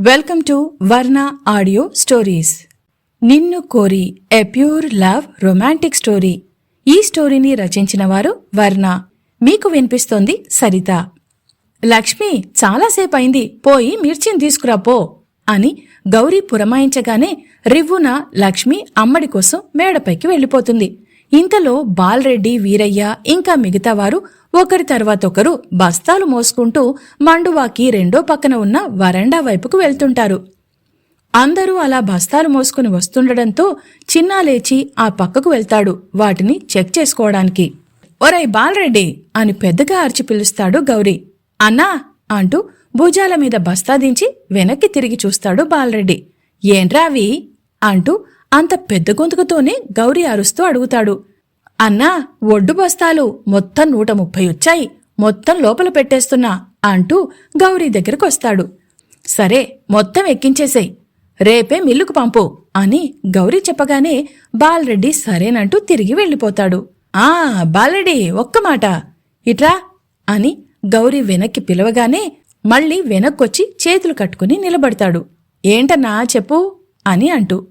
Welcome to Varna audio stories. Ninnu Kori a pure love romantic story. ఈ స్టోరీని రచించిన వారు వర్ణ. మీకు వినిపిస్తోంది సరిత. లక్ష్మి చాలాసేపు అయింది పోయి మిర్చిని తీసుకురా పో అని గౌరీ పురమాయించగానే రివ్వున లక్ష్మి అమ్మడి కోసం మేడపైకి వెళ్ళిపోతుంది. ఇంతలో బాల్రెడ్డి వీరయ్య ఇంకా మిగతా వారు ఒకరి తర్వాత ఒకరు బస్తాలు మోసుకుంటూ మండువాకి రెండో పక్కన ఉన్న వరండా వైపుకు వెళ్తుంటారు. అందరూ అలా బస్తాలు మోసుకుని వస్తుండడంతో చిన్నా లేచి ఆ పక్కకు వెళ్తాడు వాటిని చెక్ చేసుకోవడానికి. ఒరై బాలరెడ్డి అని పెద్దగా అరిచి పిలుస్తాడు గౌరీ. అన్నా అంటూ భుజాల మీద బస్తా దించి వెనక్కి తిరిగి చూస్తాడు బాలరెడ్డి. ఏంట్రా అవి? అంటూ అంత పెద్ద గొంతుకుతోనే గౌరీ అరుస్తూ అడుగుతాడు. అన్నా ఒడ్డు బస్తాలు మొత్తం నూట ముప్పై వచ్చాయి. మొత్తం లోపల పెట్టేస్తున్నా అంటూ గౌరీ దగ్గరకొస్తాడు. సరే మొత్తం ఎక్కించేసేయ్. రేపే మిల్లుకు పంపు అని గౌరీ చెప్పగానే బాలరెడ్డి సరేనంటూ తిరిగి వెళ్ళిపోతాడు. ఆ బాలరెడ్డి ఒక్క మాట. ఇట్రా అని గౌరీ వెనక్కి పిలవగానే మళ్ళీ వెనక్కొచ్చి చేతులు కట్టుకుని నిలబడతాడు. ఏంటన్నా చెప్పు అని అంటూ.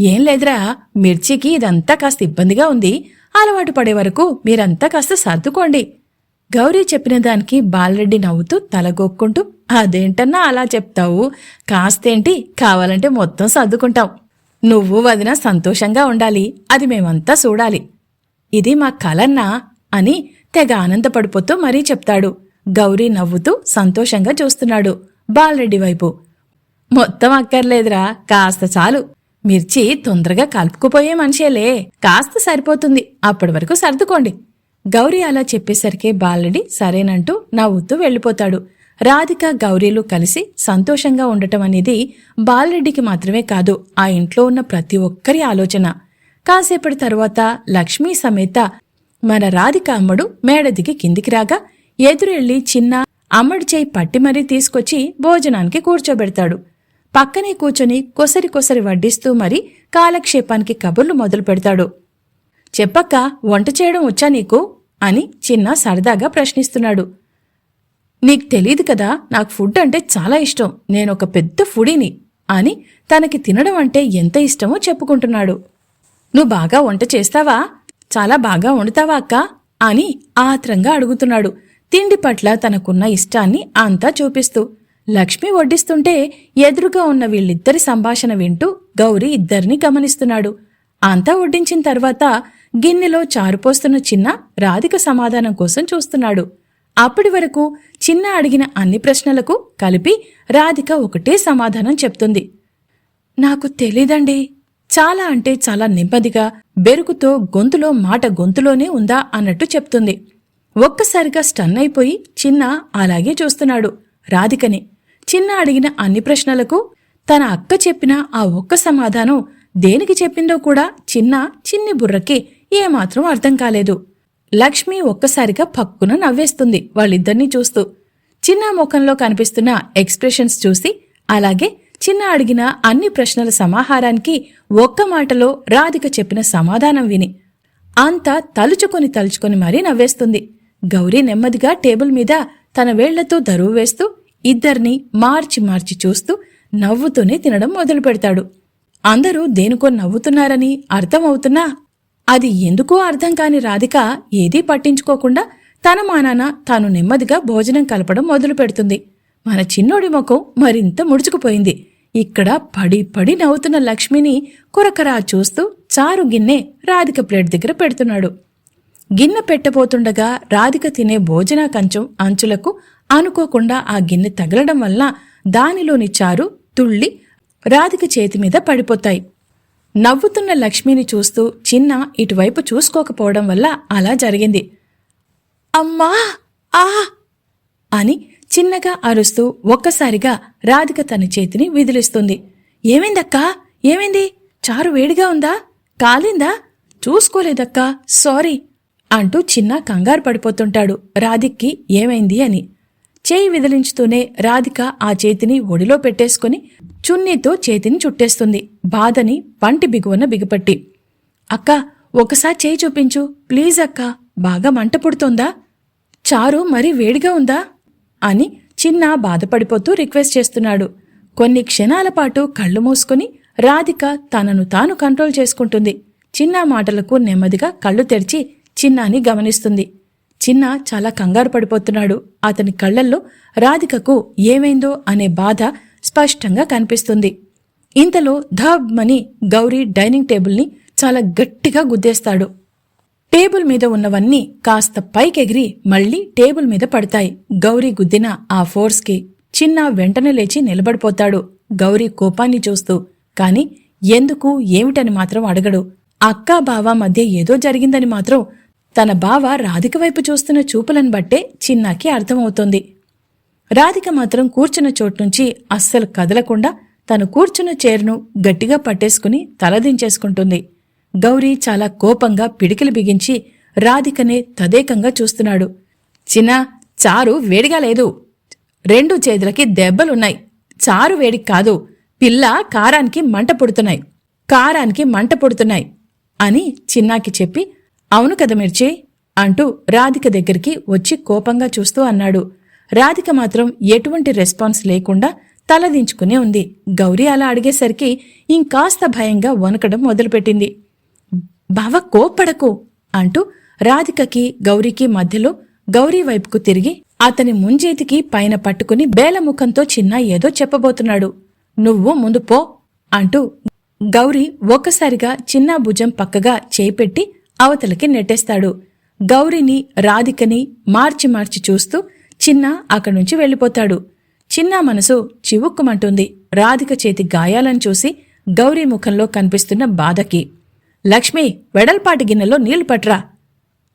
ఏం లేదురా మిర్చికి ఇదంతా కాస్త ఇబ్బందిగా ఉంది. అలవాటు పడే వరకు మీరంతా కాస్త సర్దుకోండి. గౌరీ చెప్పిన దానికి బాలరెడ్డి నవ్వుతూ తలగొక్కుంటూ అదేంటన్నా అలా చెప్తావు? కాస్తేంటి? కావాలంటే మొత్తం సర్దుకుంటాం. నువ్వు వదిన సంతోషంగా ఉండాలి. అది మేమంతా చూడాలి. ఇది మా కలన్నా అని తెగ ఆనందపడిపోతూ మరీ చెప్తాడు. గౌరీ నవ్వుతూ సంతోషంగా చూస్తున్నాడు బాలరెడ్డి వైపు. మొత్తం అక్కర్లేదురా. కాస్త చాలు. మిర్చి తొందరగా కలుపుకుపోయే మనిషేలే. కాస్త సరిపోతుంది. అప్పటి వరకు సర్దుకోండి. గౌరీ అలా చెప్పేసరికి బాలరెడ్డి సరేనంటూ నవ్వుతూ వెళ్ళిపోతాడు. రాధిక గౌరీలు కలిసి సంతోషంగా ఉండటం అనేది బాలరెడ్డికి మాత్రమే కాదు ఆ ఇంట్లో ఉన్న ప్రతి ఒక్కరి ఆలోచన. కాసేపటి తరువాత లక్ష్మీ సమేత మన రాధిక అమ్మడు మేడదికి కిందికి రాగా ఎదురెళ్ళి చిన్న అమ్మడి చేయి పట్టి మరీ తీసుకొచ్చి భోజనానికి కూర్చోబెడతాడు. పక్కనే కూర్చొని కొసరి కొసరి వడ్డిస్తూ మరి కాలక్షేపానికి కబుర్లు మొదలు పెడతాడు. చెప్పక్క వంట చేయడం వచ్చా నీకు? అని చిన్న సరదాగా ప్రశ్నిస్తున్నాడు. నీకు తెలియదు కదా నాకు ఫుడ్ అంటే చాలా ఇష్టం నేనొక పెద్ద ఫుడీని అని తనకి తినడం అంటే ఎంత ఇష్టమో చెప్పుకుంటున్నాడు. నువ్వు బాగా వంట చేస్తావా? చాలా బాగా వండుతావా అక్క? అని ఆత్రంగా అడుగుతున్నాడు. తిండి పట్ల తనకున్న ఇష్టాన్ని అంతా చూపిస్తూ లక్ష్మి వడ్డిస్తుంటే ఎదురుగా ఉన్న వీళ్ళిద్దరి సంభాషణ వింటూ గౌరీ ఇద్దరిని గమనిస్తున్నాడు. అంతా వడ్డించిన తర్వాత గిన్నెలో చారుపోస్తున్న చిన్న రాధిక సమాధానం కోసం చూస్తున్నాడు. అప్పటి వరకు చిన్న అడిగిన అన్ని ప్రశ్నలకు కలిపి రాధిక ఒకటే సమాధానం చెప్తుంది. నాకు తెలీదండి. చాలా అంటే చాలా నెమ్మదిగా బెరుకుతో గొంతులో మాట గొంతులోనే ఉందా అన్నట్టు చెప్తుంది. ఒక్కసారిగా స్టన్ అయిపోయి చిన్న అలాగే చూస్తున్నాడు. రాధికని చిన్న అడిగిన అన్ని ప్రశ్నలకు తన అక్క చెప్పిన ఆ ఒక్క సమాధానం దేనికి చెప్పిందో కూడా చిన్న చిన్ని బుర్రకి ఏమాత్రం అర్థం కాలేదు. లక్ష్మి ఒక్కసారిగా పక్కున నవ్వేస్తుంది వాళ్ళిద్దరినీ చూస్తూ. చిన్న ముఖంలో కనిపిస్తున్న ఎక్స్ప్రెషన్స్ చూసి అలాగే చిన్న అడిగిన అన్ని ప్రశ్నల సమాహారానికి ఒక్క మాటలో రాధిక చెప్పిన సమాధానం విని అంతా తలుచుకొని తలుచుకొని మరీ నవ్వేస్తుంది. గౌరీ నెమ్మదిగా టేబుల్ మీద తన వేళ్ళతో దరువు వేస్తూ ఇద్దరిని మార్చి మార్చి చూస్తూ నవ్వుతూనే తినడం మొదలు పెడతాడు. అందరూ దేనికో నవ్వుతున్నారని అర్థమవుతున్నా? అది ఎందుకో అర్థం కాని రాధిక ఏదీ పట్టించుకోకుండా తన మానాన తాను నెమ్మదిగా భోజనం కలపడం మొదలు పెడుతుంది. మన చిన్నోడి ముఖం మరింత ముడుచుకుపోయింది. ఇక్కడ పడి పడి నవ్వుతున్న లక్ష్మిని కొరకరా చూస్తూ చారు గిన్నె రాధిక ప్లేట్ దగ్గర పెడుతున్నాడు. గిన్నె పెట్టబోతుండగా రాధిక తినే భోజన కంచం అంచులకు అనుకోకుండా ఆ గిన్నె తగలడం వల్ల దానిలోని చారు తుళ్ళి రాధిక చేతి మీద పడిపోతాయి. నవ్వుతున్న లక్ష్మిని చూస్తూ చిన్న ఇటువైపు చూసుకోకపోవడం వల్ల అలా జరిగింది. అమ్మా! ఆ! అని చిన్నగా అరుస్తూ ఒక్కసారిగా రాధిక తన చేతిని విదిలిస్తుంది. ఏమైందక్కా? ఏమైంది? చారు వేడిగా ఉందా? కాలిందా? చూసుకోలేదక్కా. సారీ అంటూ చిన్న కంగారు పడిపోతుంటాడు రాధిక్కి ఏమైంది అని. చేయి విదిలించుతూనే రాధిక ఆ చేతిని ఒడిలో పెట్టేసుకుని చున్నీతో చేతిని చుట్టేస్తుంది. బాధని పంటి బిగువన బిగపట్టి. అక్క ఒకసారి చేయి చూపించు. ప్లీజ్ అక్క బాగా మంట పుడుతోందా? చారు మరీ వేడిగా ఉందా? అని చిన్న బాధపడిపోతూ రిక్వెస్ట్ చేస్తున్నాడు. కొన్ని క్షణాల పాటు కళ్ళు మూసుకుని రాధిక తనను తాను కంట్రోల్ చేసుకుంటుంది. చిన్న మాటలకు నెమ్మదిగా కళ్ళు తెరిచి చిన్నాని గమనిస్తుంది. చిన్న చాలా కంగారు పడిపోతున్నాడు. అతని కళ్ళల్లో రాధికకు ఏమైందో అనే బాధ స్పష్టంగా కనిపిస్తుంది. ఇంతలో ధబ్మని గౌరీ డైనింగ్ టేబుల్ని చాలా గట్టిగా గుద్దేస్తాడు. టేబుల్ మీద ఉన్నవన్నీ కాస్త పైకెగిరి మళ్ళీ టేబుల్ మీద పడతాయి. గౌరీ గుద్దిన ఆ ఫోర్స్కి చిన్న వెంటనే లేచి నిలబడిపోతాడు. గౌరీ కోపాన్ని చూస్తూ కాని ఎందుకు ఏమిటని మాత్రం అడగడు. అక్కా బావ మధ్య ఏదో జరిగిందని మాత్రం తన బావ రాధిక వైపు చూస్తున్న చూపులను బట్టే చిన్నాకి అర్థమవుతోంది. రాధిక మాత్రం కూర్చున్న చోటు నుంచి అస్సలు కదలకుండా తను కూర్చున్న చైర్ను గట్టిగా పట్టేసుకుని తలదించేసుకుంటుంది గౌరీ చాలా కోపంగా పిడికిలు బిగించి రాధికనే తదేకంగా చూస్తున్నాడు. చిన్న చారు వేడిగా లేదు. రెండు చేతులకి దెబ్బలున్నాయి. చారు వేడికి కాదు. పిల్ల కారానికి మంట పుడుతున్నాయి. కారానికి మంట పుడుతున్నాయి అని చిన్నాకి చెప్పి అవును కదా మిర్చి? అంటూ రాధిక దగ్గరికి వచ్చి కోపంగా చూస్తూ అన్నాడు. రాధిక మాత్రం ఎటువంటి రెస్పాన్స్ లేకుండా తలదించుకునే ఉంది. గౌరీ అలా అడిగేసరికి ఇంకాస్త భయంగా వనకడం మొదలుపెట్టింది. బావ కోప్పడకు అంటూ రాధికకి గౌరీకి మధ్యలో గౌరీ వైపుకు తిరిగి అతని ముంజేతికి పైన పట్టుకుని బేలముఖంతో చిన్న ఏదో చెప్పబోతున్నాడు. నువ్వు ముందు పో అంటూ గౌరీ ఒక్కసారిగా చిన్న భుజం పక్కగా చేపెట్టి అవతలకి నెట్టేస్తాడు. గౌరిని రాధికని మార్చి మార్చి చూస్తూ చిన్న అక్కడి నుంచి వెళ్ళిపోతాడు. చిన్న మనసు చివుక్కుమంటుంది. రాధిక చేతి గాయాలను చూసి గౌరీ ముఖంలో కనిపిస్తున్న బాధకి లక్ష్మి వెడల్పాటి గిన్నెలో నీళ్ళు పట్రా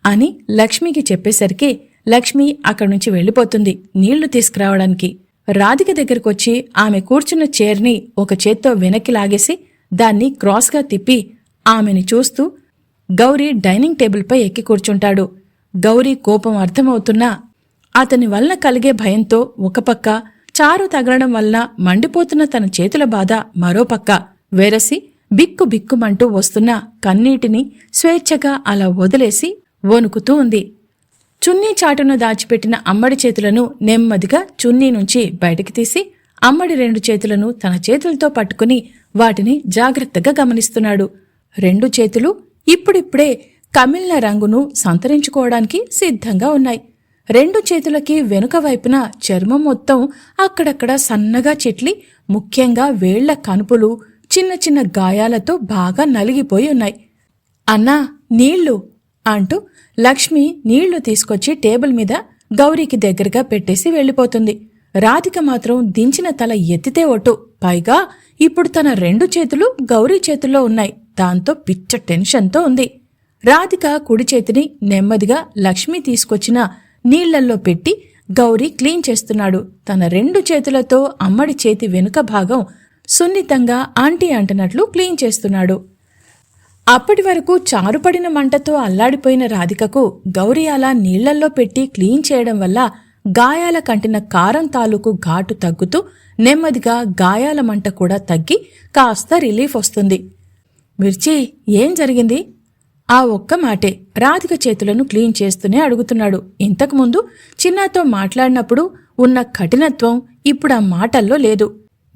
అని లక్ష్మికి చెప్పేసరికి లక్ష్మి అక్కడి నుంచి వెళ్ళిపోతుంది నీళ్ళు తీసుకురావడానికి. రాధిక దగ్గరకొచ్చి ఆమె కూర్చున్న చైర్ని ఒక చేత్తో వెనక్కి లాగేసి దాన్ని క్రాస్గా తిప్పి ఆమెని చూస్తూ గౌరీ డైనింగ్ టేబుల్పై ఎక్కి కూర్చుంటాడు. గౌరీ కోపం అర్థమవుతున్నా అతని వల్ల కలిగే భయంతో ఒకపక్క చారు తగలడం వల్ల మండిపోతున్న తన చేతుల బాధ మరోపక్క వెరసి బిక్కు బిక్కుమంటూ వస్తున్న కన్నీటిని స్వేచ్ఛగా అలా వదిలేసి వణుకుతూ ఉంది. చున్నీ చాటును దాచిపెట్టిన అమ్మడి చేతులను నెమ్మదిగా చున్నీ నుంచి బయటికి తీసి అమ్మడి రెండు చేతులను తన చేతులతో పట్టుకుని వాటిని జాగ్రత్తగా గమనిస్తున్నాడు. రెండు చేతులు ఇప్పుడిప్పుడే కమిలిన రంగును సంతరించుకోవడానికి సిద్ధంగా ఉన్నాయి. రెండు చేతులకి వెనుక వైపున చర్మం మొత్తం అక్కడక్కడ సన్నగా చెట్లి ముఖ్యంగా వేళ్ళ కనుపులు చిన్న చిన్న గాయాలతో బాగా నలిగిపోయి ఉన్నాయి. అన్నా నీళ్ళు అంటూ లక్ష్మి నీళ్ళు తీసుకొచ్చి టేబుల్ మీద గౌరీకి దగ్గరగా పెట్టేసి వెళ్ళిపోతుంది. రాధిక మాత్రం దించిన తల ఎత్తితే ఒట్టు. పైగా ఇప్పుడు తన రెండు చేతులు గౌరీ చేతుల్లో ఉన్నాయి. దాంతో పిచ్చ టెన్షన్తో ఉంది. రాధిక కుడి చేతిని నెమ్మదిగా లక్ష్మి తీసుకొచ్చిన నీళ్ళల్లో పెట్టి గౌరీ క్లీన్ చేస్తున్నాడు. తన రెండు చేతులతో అమ్మడి చేతి వెనుక భాగం సున్నితంగా ఆంటీ అంటున్నట్లు క్లీన్ చేస్తున్నాడు. అప్పటి వరకు చారుపడిన మంటతో అల్లాడిపోయిన రాధికకు గౌరీ అలా నీళ్ళల్లో పెట్టి క్లీన్ చేయడం వల్ల గాయాల కంటిన కారం తాలూకు ఘాటు తగ్గుతూ నెమ్మదిగా గాయాల మంట కూడా తగ్గి కాస్త రిలీఫ్ వస్తుంది. మిర్చి ఏం జరిగింది? ఆ ఒక్క మాటే రాధిక చేతులను క్లీన్ చేస్తూనే అడుగుతున్నాడు. ఇంతకుముందు చిన్నాతో మాట్లాడినప్పుడు ఉన్న కఠినత్వం ఇప్పుడు ఆ మాటల్లో లేదు.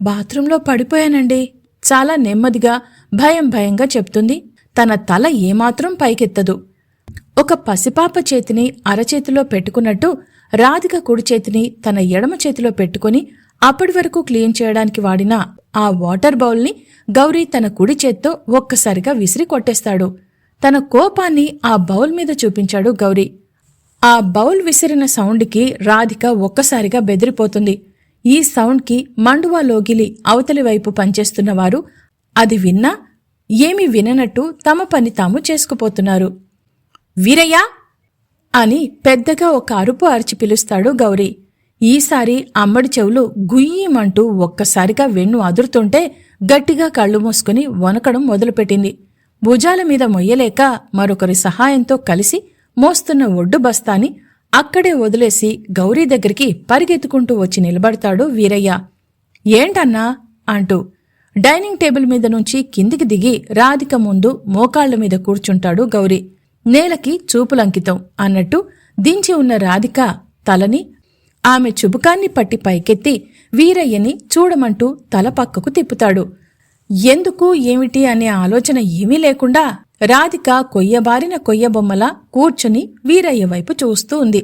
బాత్రూంలో పడిపోయానండి. చాలా నెమ్మదిగా భయం భయంగా చెప్తుంది. తన తల ఏమాత్రం పైకెత్తదు. ఒక పసిపాప చేతిని అరచేతిలో పెట్టుకున్నట్టు రాధిక కుడి చేతిని తన ఎడమ చేతిలో పెట్టుకుని అప్పటి వరకు క్లీన్ చేయడానికి వాడిన ఆ వాటర్ బౌల్ని గౌరీ తన కుడి చేత్తో ఒక్కసారిగా విసిరి కొట్టేస్తాడు. తన కోపాన్ని ఆ బౌల్ మీద చూపించాడు గౌరీ. ఆ బౌల్ విసిరిన సౌండ్కి రాధిక ఒక్కసారిగా బెదిరిపోతుంది. ఈ సౌండ్కి మండువా లోగిలి అవతలి వైపు పనిచేస్తున్నవారు అది విన్నా ఏమి విననట్టు తమ పని తాము చేసుకుపోతున్నారు. వీరయ్యా! అని పెద్దగా ఒక అరుపు అరిచి పిలుస్తాడు గౌరీ. ఈసారి అమ్మడి చెవులు గుయ్యమంటూ ఒక్కసారిగా వెన్ను అదురుతుంటే గట్టిగా కళ్ళు మూసుకుని వనకడం మొదలుపెట్టింది. భుజాల మీద మొయ్యలేక మరొకరి సహాయంతో కలిసి మోస్తున్న ఒడ్డు బస్తాని అక్కడే వదిలేసి గౌరీ దగ్గరికి పరిగెత్తుకుంటూ వచ్చి నిలబడతాడు వీరయ్య. ఏంటన్నా? అంటూ. డైనింగ్ టేబుల్ మీద నుంచి కిందికి దిగి రాధిక ముందు మోకాళ్ళ మీద కూర్చుంటాడు గౌరీ. నేలకి చూపులంకితం అన్నట్టు దించి ఉన్న రాధిక తలని ఆమె చుబుకాన్ని పట్టి పైకెత్తి వీరయ్యని చూడమంటూ తల పక్కకు తిప్పుతాడు. ఎందుకు ఏమిటి అనే ఆలోచన ఏమీ లేకుండా రాధిక కొయ్యబారిన కొయ్యబొమ్మలా కూర్చుని వీరయ్య వైపు చూస్తూ ఉంది.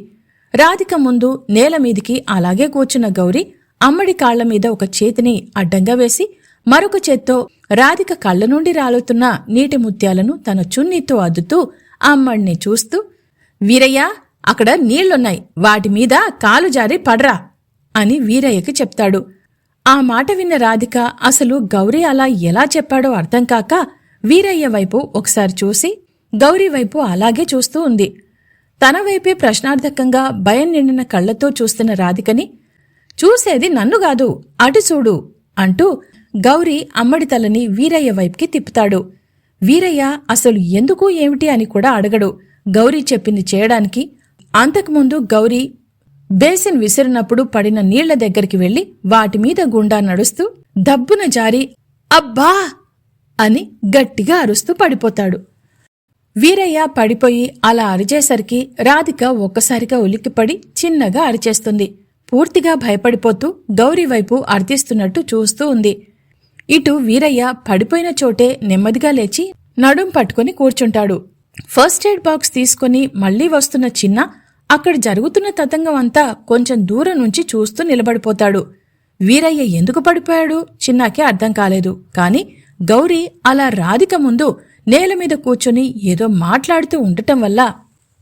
రాధిక ముందు నేల మీదికి అలాగే కూర్చున్న గౌరి అమ్మడి కాళ్ళ మీద ఒక చేతిని అడ్డంగా వేసి మరొక చేత్తో రాధిక కళ్ళ నుండి రాలుతున్న నీటి ముత్యాలను తన చున్నీతో అద్దుతూ అమ్మడిని చూస్తూ వీరయ్య అక్కడ నీళ్ళున్నాయి. వాటి మీద కాలు జారి పడరా అని వీరయ్యకి చెప్తాడు. ఆ మాట విన్న రాధిక అసలు గౌరీ అలా ఎలా చెప్పాడో అర్థం కాక వీరయ్య వైపు ఒకసారి చూసి గౌరీ వైపు అలాగే చూస్తూ ఉంది. తన వైపే ప్రశ్నార్థకంగా భయం నిండిన కళ్ళతో చూస్తున్న రాధికని చూసేది నన్ను కాదు అటు చూడు అంటూ గౌరీ అమ్మడి తలని వీరయ్య వైపుకి తిప్పుతాడు. వీరయ్య అసలు ఎందుకు ఏమిటి అని కూడా అడగడు. గౌరీ చెప్పింది చేయడానికి అంతకుముందు గౌరీ బేసిన్ విసిరినప్పుడు పడిన నీళ్ళ దగ్గరికి వెళ్ళి వాటి మీద గుండా నడుస్తూ దబ్బున జారి అబ్బా! అని గట్టిగా అరుస్తూ పడిపోతాడు. వీరయ్య పడిపోయి అలా అరిచేసరికి రాధిక ఒక్కసారిగా ఉలిక్కిపడి చిన్నగా అరిచేస్తుంది. పూర్తిగా భయపడిపోతూ గౌరీ వైపు అర్థిస్తున్నట్టు చూస్తూ ఉంది. ఇటు వీరయ్య పడిపోయిన చోటే నెమ్మదిగా లేచి నడుం పట్టుకుని కూర్చుంటాడు. ఫస్ట్ ఎయిడ్ బాక్స్ తీసుకుని మళ్ళీ వస్తున్న చిన్న అక్కడ జరుగుతున్న తతంగం అంతా కొంచెం దూరం నుంచి చూస్తూ నిలబడిపోతాడు. వీరయ్య ఎందుకు పడిపోయాడు? చిన్నాకే అర్థం కాలేదు. కాని గౌరీ అలా రాధిక ముందు నేల మీద కూర్చొని ఏదో మాట్లాడుతూ ఉండటం వల్ల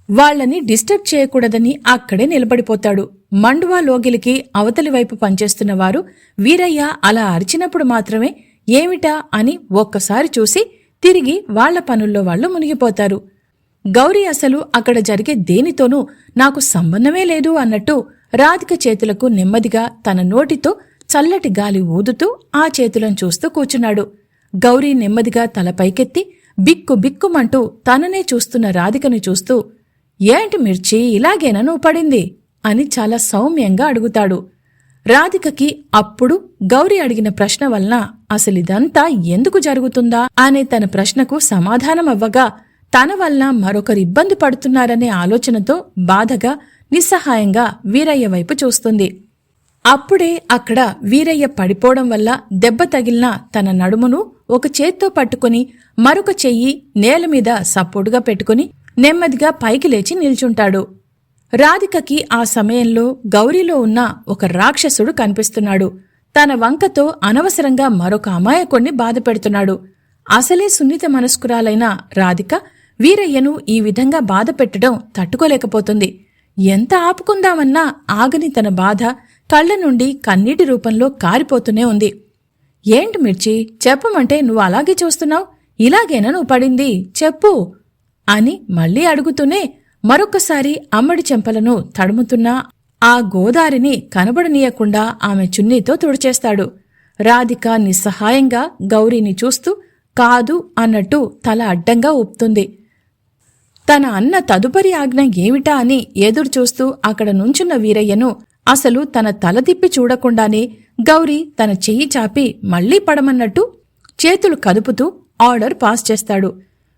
వాళ్ళని డిస్టర్బ్ చేయకూడదని అక్కడే నిలబడిపోతాడు. మండువా లోగిలికి అవతలి వైపు పనిచేస్తున్న వారు వీరయ్య అలా అరిచినప్పుడు మాత్రమే ఏమిటా అని ఒక్కసారి చూసి తిరిగి వాళ్ళ పనుల్లో వాళ్ళు మునిగిపోతారు. గౌరీ అసలు అక్కడ జరిగే దేనితోనూ నాకు సంబంధమే లేదు అన్నట్టు రాధిక చేతులకు నెమ్మదిగా తన నోటితో చల్లటి గాలి ఊదుతూ ఆ చేతులను చూస్తూ కూర్చున్నాడు. గౌరీ నెమ్మదిగా తల పైకెత్తి బిక్కు బిక్కుమంటూ తననే చూస్తున్న రాధికను చూస్తూ ఏంటి మిర్చి ఇలాగేనా నువ్వు పడింది? అని చాలా సౌమ్యంగా అడుగుతాడు. రాధికకి అప్పుడు గౌరీ అడిగిన ప్రశ్న వలన అసలిదంతా ఎందుకు జరుగుతుందా? అనే తన ప్రశ్నకు సమాధానమవ్వగా తన వల్ల మరొకరు ఇబ్బంది పడుతున్నారనే ఆలోచనతో బాధగా నిస్సహాయంగా వీరయ్య వైపు చూస్తుంది. అప్పుడే అక్కడ వీరయ్య పడిపోవడం వల్ల దెబ్బ తగిలిన తన నడుమును ఒక చేత్తో పట్టుకుని మరొక చెయ్యి నేల మీద సపోర్టుగా పెట్టుకుని నెమ్మదిగా పైకి లేచి నిల్చుంటాడు. రాధికకి ఆ సమయంలో గౌరీలో ఉన్న ఒక రాక్షసుడు కనిపిస్తున్నాడు. తన వంకతో అనవసరంగా మరొక అమాయకుణ్ణి బాధపెడుతున్నాడు. అసలే సున్నిత మనస్కురాలైన రాధిక వీరయ్యను ఈ విధంగా బాధ పెట్టడం తట్టుకోలేకపోతుంది. ఎంత ఆపుకుందామన్నా ఆగని తన బాధ కళ్ళ నుండి కన్నీటి రూపంలో కారిపోతూనే ఉంది. ఏంటి మిర్చి చెప్పమంటే నువ్వు అలాగే చూస్తున్నావు? ఇలాగేనా నువ్వు పడింది? చెప్పు అని మళ్ళీ అడుగుతూనే మరొకసారి అమ్మడి చెంపలను తడుముతున్న ఆ గోదారిని కనబడనీయకుండా ఆమె చున్నీతో తుడిచేస్తాడు. రాధిక నిస్సహాయంగా గౌరీని చూస్తూ కాదు అన్నట్టు తల అడ్డంగా ఊపుతుంది. తన అన్న తదుపరి ఆజ్ఞ ఏమిటా అని ఎదురు చూస్తూ అక్కడ నుంచున్న వీరయ్యను అసలు తన తల తిప్పి చూడకుండానే గౌరీ తన చెయ్యి చాపి మళ్ళీ పడమన్నట్టు చేతులు కదుపుతూ ఆర్డర్ పాస్ చేస్తాడు.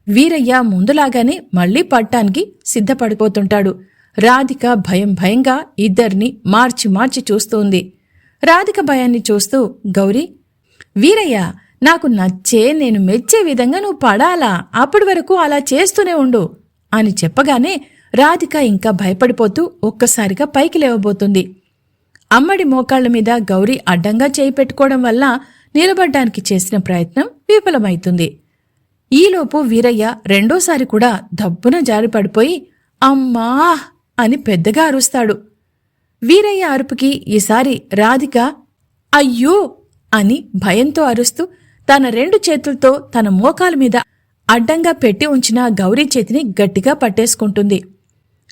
వీరయ్య ముందులాగానే మళ్ళీ పడటానికి సిద్ధపడిపోతుంటాడు. రాధిక భయం భయంగా ఇద్దరిని మార్చి మార్చి చూస్తుంది. రాధిక భయాన్ని చూస్తూ గౌరీ వీరయ్య నాకు నచ్చే నేను మెచ్చే విధంగా నువ్వు పడాలా? అప్పటి వరకు అలా చేస్తూనే ఉండు. అని చెప్పగానే రాధిక ఇంకా భయపడిపోతూ ఒక్కసారిగా పైకి లేవబోతుంది. అమ్మడి మోకాళ్ళ మీద గౌరీ అడ్డంగా చేయి పెట్టుకోవడం వల్ల నిలబడ్డానికి చేసిన ప్రయత్నం విఫలమైతుంది. ఈలోపు వీరయ్య రెండోసారి కూడా దబ్బున జారిపడిపోయి అమ్మా అని పెద్దగా అరుస్తాడు. వీరయ్య అరుపుకి ఈసారి రాధిక అయ్యో అని భయంతో అరుస్తూ తన రెండు చేతులతో తన మోకాల మీద అడ్డంగా పెట్టి ఉంచిన గౌరీ చేతిని గట్టిగా పట్టేసుకుంటుంది.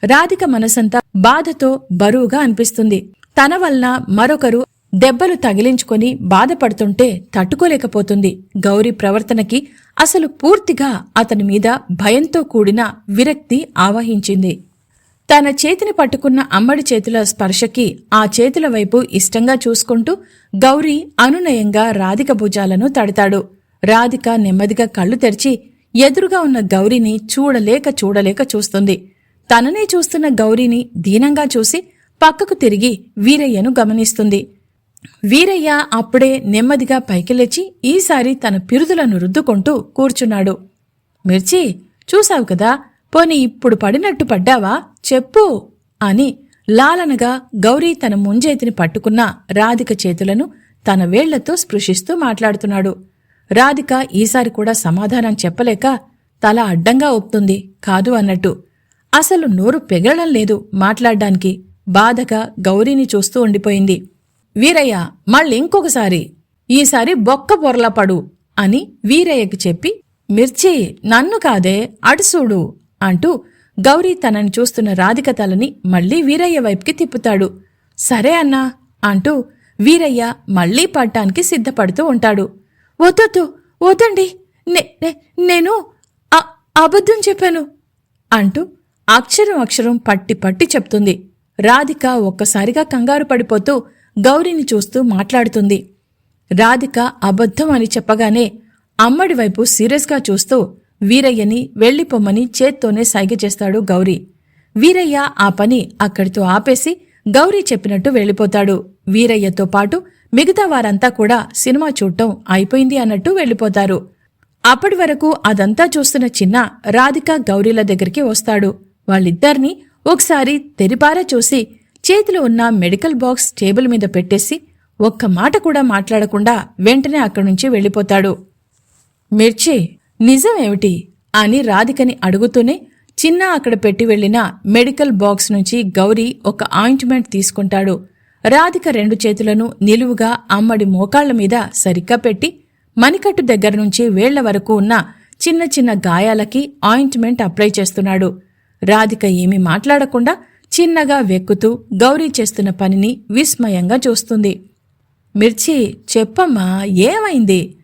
రాధిక మనసంతా బాధతో బరువుగా అనిపిస్తుంది. తన వలన మరొకరు దెబ్బలు తగిలించుకొని బాధపడుతుంటే తట్టుకోలేకపోతుంది. గౌరీ ప్రవర్తనకి అసలు పూర్తిగా అతని మీద భయంతో కూడిన విరక్తి ఆవహించింది. తన చేతిని పట్టుకున్న అమ్మడి చేతుల స్పర్శకి ఆ చేతుల వైపు ఇష్టంగా చూసుకుంటూ గౌరీ అనునయంగా రాధిక భుజాలను తడతాడు. రాధిక నెమ్మదిగా కళ్ళు తెరిచి ఎదురుగా ఉన్న గౌరీని చూడలేక చూడలేక చూస్తుంది. తననే చూస్తున్న గౌరీని దీనంగా చూసి పక్కకు తిరిగి వీరయ్యను గమనిస్తుంది. వీరయ్య అప్పుడే నెమ్మదిగా పైకి లేచి ఈసారి తన పిరుదులను రుద్దుకుంటూ కూర్చున్నాడు. మిర్చి చూశావు కదా పోనీ ఇప్పుడు పడినట్టు పడ్డావా? చెప్పు అని లాలనగా గౌరీ తన ముంజేతిని పట్టుకున్న రాధిక చేతులను తన వేళ్ళతో స్పృశిస్తూ మాట్లాడుతున్నాడు. రాధిక ఈసారి కూడా సమాధానం చెప్పలేక తల అడ్డంగా ఒప్తుంది కాదు అన్నట్టు. అసలు నోరు పెగలడం లేదు మాట్లాడ్డానికి. బాధగా గౌరీని చూస్తూ ఉండిపోయింది. వీరయ్య మళ్ళింకొకసారి ఈసారి బొక్క పొరల పడు అని వీరయ్యకి చెప్పి మిర్చి నన్ను కాదే అడుసూడు అంటూ గౌరీ తనని చూస్తున్న రాధిక తలని మళ్ళీ వీరయ్య వైపుకి తిప్పుతాడు. సరే అన్నా అంటూ వీరయ్య మళ్ళీ పడ్డానికి సిద్ధపడుతూ ఉంటాడు. వద్దొద్దు వద్దండి. నే- నే- నేను అబద్ధం చెప్పాను అంటూ అక్షరం అక్షరం పట్టి పట్టి చెప్తుంది. రాధిక ఒక్కసారిగా కంగారు పడిపోతూ గౌరీని చూస్తూ మాట్లాడుతుంది. రాధిక అబద్ధం అని చెప్పగానే అమ్మడి వైపు సీరియస్గా చూస్తూ వీరయ్యని వెళ్ళిపోమ్మని చేత్తోనే సైగ చేస్తాడు గౌరీ. వీరయ్య ఆ పని అక్కడితో ఆపేసి గౌరీ చెప్పినట్టు వెళ్ళిపోతాడు. వీరయ్యతో పాటు మిగతా వారంతా కూడా సినిమా చూడటం అయిపోయింది అన్నట్టు వెళ్ళిపోతారు. అప్పటి వరకు అదంతా చూస్తున్న చిన్న రాధిక గౌరీల దగ్గరికి వస్తాడు. వాళ్ళిద్దరినీ ఒకసారి తెరిపారా చూసి చేతిలో ఉన్న మెడికల్ బాక్స్ టేబుల్ మీద పెట్టేసి ఒక్క మాట కూడా మాట్లాడకుండా వెంటనే అక్కడి నుంచి వెళ్ళిపోతాడు. మిర్చి నిజమేమిటి? అని రాధికని అడుగుతూనే చిన్న అక్కడ పెట్టి వెళ్ళిన మెడికల్ బాక్స్ నుంచి గౌరీ ఒక ఆయింట్మెంట్ తీసుకుంటాడు. రాధిక రెండు చేతులను నిలువుగా అమ్మడి మోకాళ్ళ మీద సరిగ్గా పెట్టి మణికట్టు దగ్గర నుంచి వేళ్ళ వరకు ఉన్న చిన్న చిన్న గాయాలకి ఆయింట్మెంట్ అప్లై చేస్తున్నాడు. రాధిక ఏమీ మాట్లాడకుండా చిన్నగా వెక్కుతూ గౌరీ చేస్తున్న పనిని విస్మయంగా చూస్తుంది. మిర్చి చెప్పమ్మా ఏమైంది?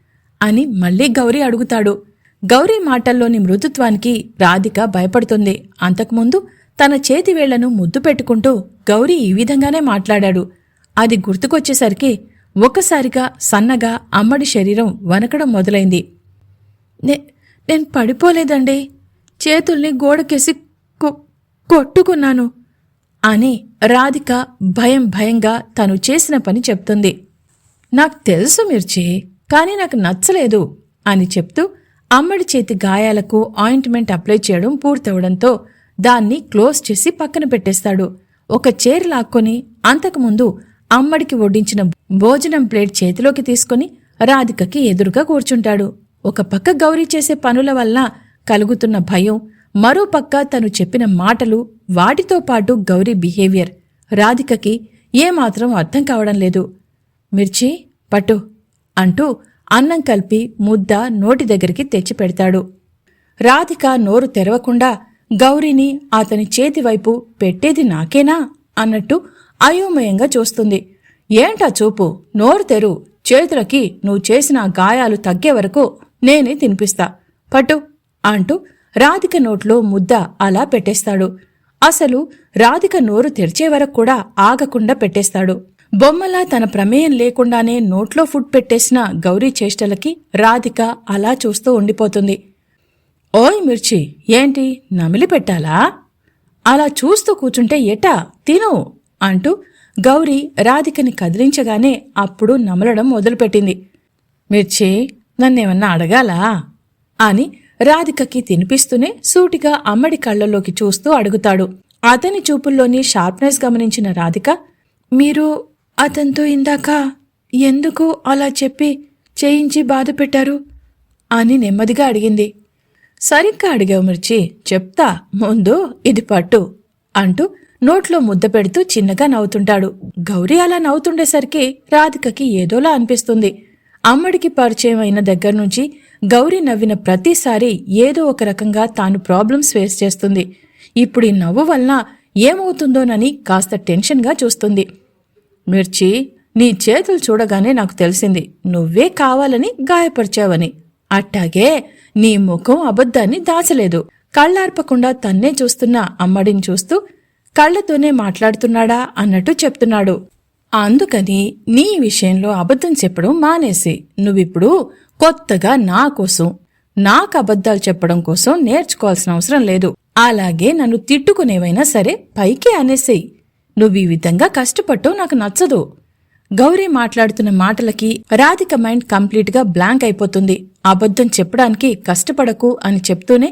అని మళ్ళీ గౌరీ అడుగుతాడు. గౌరీ మాటల్లోని మృదుత్వానికి రాధిక భయపడుతుంది. అంతకుముందు తన చేతి వేళ్ళను ముద్దు పెట్టుకుంటూ గౌరీ ఈ విధంగానే మాట్లాడాడు. అది గుర్తుకొచ్చేసరికి ఒక్కసారిగా సన్నగా అమ్మడి శరీరం వనకడం మొదలైంది. నే నేను పడిపోలేదండి. చేతుల్ని గోడకేసి కొ- కొట్టుకున్నాను అని రాధిక భయం భయంగా తను చేసిన పని చెప్తుంది. నాకు తెలుసు మిర్చి కానీ నాకు నచ్చలేదు అని చెప్తూ అమ్మడి చేతి గాయాలకు ఆయింట్మెంట్ అప్లై చేయడం పూర్తవడంతో దాన్ని క్లోజ్ చేసి పక్కన పెట్టేస్తాడు. ఒక చైర్ లాక్కొని అంతకుముందు అమ్మడికి వడ్డించిన భోజనం ప్లేట్ చేతిలోకి తీసుకుని రాధికకి ఎదురుగా కూర్చుంటాడు. ఒక పక్క గౌరీ చేసే పనుల వల్ల కలుగుతున్న భయం మరోపక్క తను చెప్పిన మాటలు వాటితో పాటు గౌరీ బిహేవియర్. రాధికకి ఏమాత్రం అర్థం కావడం లేదు. మిర్చి పట్టు అంటూ అన్నం కలిపి ముద్ద నోటి దగ్గరికి తెచ్చి పెడతాడు. రాధిక నోరు తెరవకుండా గౌరీని అతని చేతివైపు పెట్టేది నాకేనా? అన్నట్టు అయోమయంగా చూస్తుంది. ఏంటా చూపు? నోరు తెరు. చేతులకి నువ్వు చేసిన గాయాలు తగ్గే వరకు నేనే తినిపిస్తా. పట్టు అంటూ రాధిక నోట్లో ముద్ద అలా పెట్టేస్తాడు. అసలు రాధిక నోరు తెరిచే వరకు కూడా ఆగకుండా పెట్టేస్తాడు. బొమ్మలా తన ప్రమేయం లేకుండానే నోట్లో ఫుడ్ పెట్టేసిన గౌరీ చేష్టలకి రాధిక అలా చూస్తూ ఉండిపోతుంది. ఓయ్ మిర్చి ఏంటి? నమిలి పెట్టాలా? అలా చూస్తూ కూచుంటే ఎటా తిను అంటూ గౌరీ రాధికని కదిలించగానే అప్పుడు నమలడం మొదలుపెట్టింది. మిర్చి నన్నేమన్నా అడగాలా? అని రాధికకి తినిపిస్తూనే సూటిగా అమ్మడి కళ్ళలోకి చూస్తూ అడుగుతాడు. అతని చూపుల్లోని షార్ప్నెస్ గమనించిన రాధిక మీరు అతనితో ఇందాక ఎందుకు అలా చెప్పి చేయించి బాధ పెట్టారు అని నెమ్మదిగా అడిగింది. సరిగ్గా అడిగావు మిర్చి చెప్తా ముందు ఇది పట్టు అంటూ నోట్లో ముద్ద పెడుతూ చిన్నగా నవ్వుతుంటాడు. గౌరీ అలా నవ్వుతుండేసరికి రాధికకి ఏదోలా అనిపిస్తుంది. అమ్మడికి పరిచయం అయిన దగ్గర నుంచి గౌరీ నవ్విన ప్రతిసారి ఏదో ఒక రకంగా తాను ప్రాబ్లమ్స్ ఫేస్ చేస్తుంది. ఇప్పుడు ఈ నవ్వు వలన ఏమవుతుందోనని కాస్త టెన్షన్గా చూస్తుంది. మిర్చి నీ చేతులు చూడగానే నాకు తెలిసింది నువ్వే కావాలని గాయపరిచావని. అట్టాగే నీ ముఖం అబద్ధాన్ని దాచలేదు. కళ్ళార్పకుండా తన్నే చూస్తున్న అమ్మడిని చూస్తూ కళ్ళతోనే మాట్లాడుతున్నాడా అన్నట్టు చెప్తున్నాడు. అందుకని నీ విషయంలో అబద్ధం చెప్పడం మానేసి నువ్విప్పుడు కొత్తగా నా కోసం నాకు అబద్ధాలు చెప్పడం కోసం నేర్చుకోవాల్సిన అవసరం లేదు. అలాగే నన్ను తిట్టుకునేవైనా సరే పైకి అనేసేయి నువ్వు ఈ విధంగా కష్టపడటం నాకు నచ్చదు. గౌరీ మాట్లాడుతున్న మాటలకి రాధిక మైండ్ కంప్లీట్గా బ్లాంక్ అయిపోతుంది. అబద్ధం చెప్పడానికి కష్టపడకు అని చెప్తూనే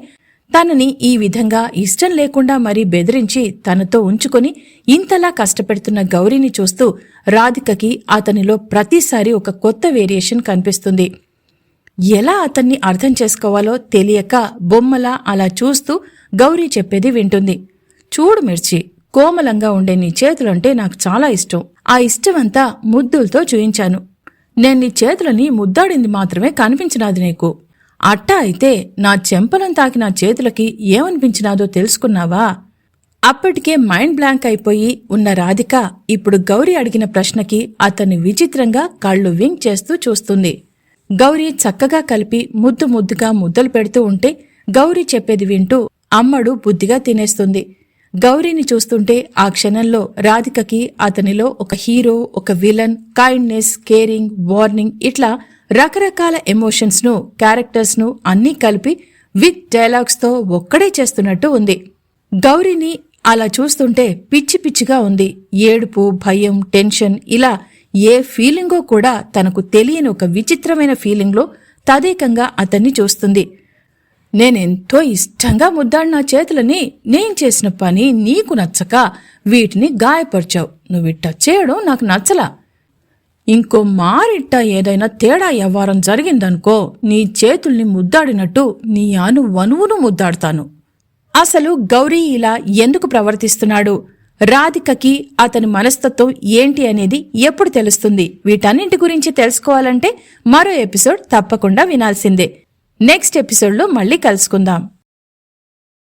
తనని ఈ విధంగా ఇష్టం లేకుండా మరీ బెదిరించి తనతో ఉంచుకొని ఇంతలా కష్టపెడుతున్న గౌరీని చూస్తూ రాధికకి అతనిలో ప్రతిసారి ఒక కొత్త వేరియేషన్ కనిపిస్తుంది. ఎలా అతన్ని అర్థం చేసుకోవాలో తెలియక బొమ్మలా అలా చూస్తూ గౌరీ చెప్పేది వింటుంది. చూడు మిర్చి కోమలంగా ఉండే నీ చేతులంటే నాకు చాలా ఇష్టం. ఆ ఇష్టమంతా ముద్దులతో చూయించాను. నేను నీ చేతులని ముద్దాడింది మాత్రమే కనిపించినాది నీకు. అట్టా అయితే నా చెంపలను తాకి నా చేతులకి ఏమనిపించినాదో తెలుసుకున్నావా? అప్పటికే మైండ్ బ్లాంక్ అయిపోయి ఉన్న రాధిక ఇప్పుడు గౌరీ అడిగిన ప్రశ్నకి అతన్ని విచిత్రంగా కళ్ళు వింగ్ చేస్తూ చూస్తుంది. గౌరీ చక్కగా కలిపి ముద్దు ముద్దుగా ముద్దలు పెడుతూ ఉంటే గౌరీ చెప్పేది వింటూ అమ్మడు బుద్ధిగా తినేస్తుంది. గౌరీని చూస్తుంటే ఆ క్షణంలో రాధికకి అతనిలో ఒక హీరో ఒక విలన్ కైండ్నెస్ కేరింగ్ వార్నింగ్ ఇట్లా రకరకాల ఎమోషన్స్ను క్యారెక్టర్స్ను అన్నీ కలిపి విత్ డైలాగ్స్తో ఒక్కడే చేస్తున్నట్టు ఉంది. గౌరీని అలా చూస్తుంటే పిచ్చి పిచ్చిగా ఉంది. ఏడుపు భయం టెన్షన్ ఇలా ఏ ఫీలింగో కూడా తనకు తెలియని ఒక విచిత్రమైన ఫీలింగ్లో తదేకంగా అతన్ని చూస్తుంది. నేనెంతో ఇష్టంగా ముద్దాడిన చేతులని నేను చేసిన పని నీకు నచ్చక వీటిని గాయపరిచావు. నువ్విట్ట చేయడం నాకు నచ్చలా. ఇంకో మారిట్ట ఏదైనా తేడా వ్యవహారం జరిగిందనుకో నీ చేతుల్ని ముద్దాడినట్టు నీ అను వనువును ముద్దాడతాను. అసలు గౌరీ ఇలా ఎందుకు ప్రవర్తిస్తున్నాడు? రాధికకి అతని మనస్తత్వం ఏంటి అనేది ఎప్పుడు తెలుస్తుంది? వీటన్నింటి గురించి తెలుసుకోవాలంటే మరో ఎపిసోడ్ తప్పకుండా వినాల్సిందే. నెక్స్ట్ ఎపిసోడ్లో మళ్ళీ కలుసుకుందాం.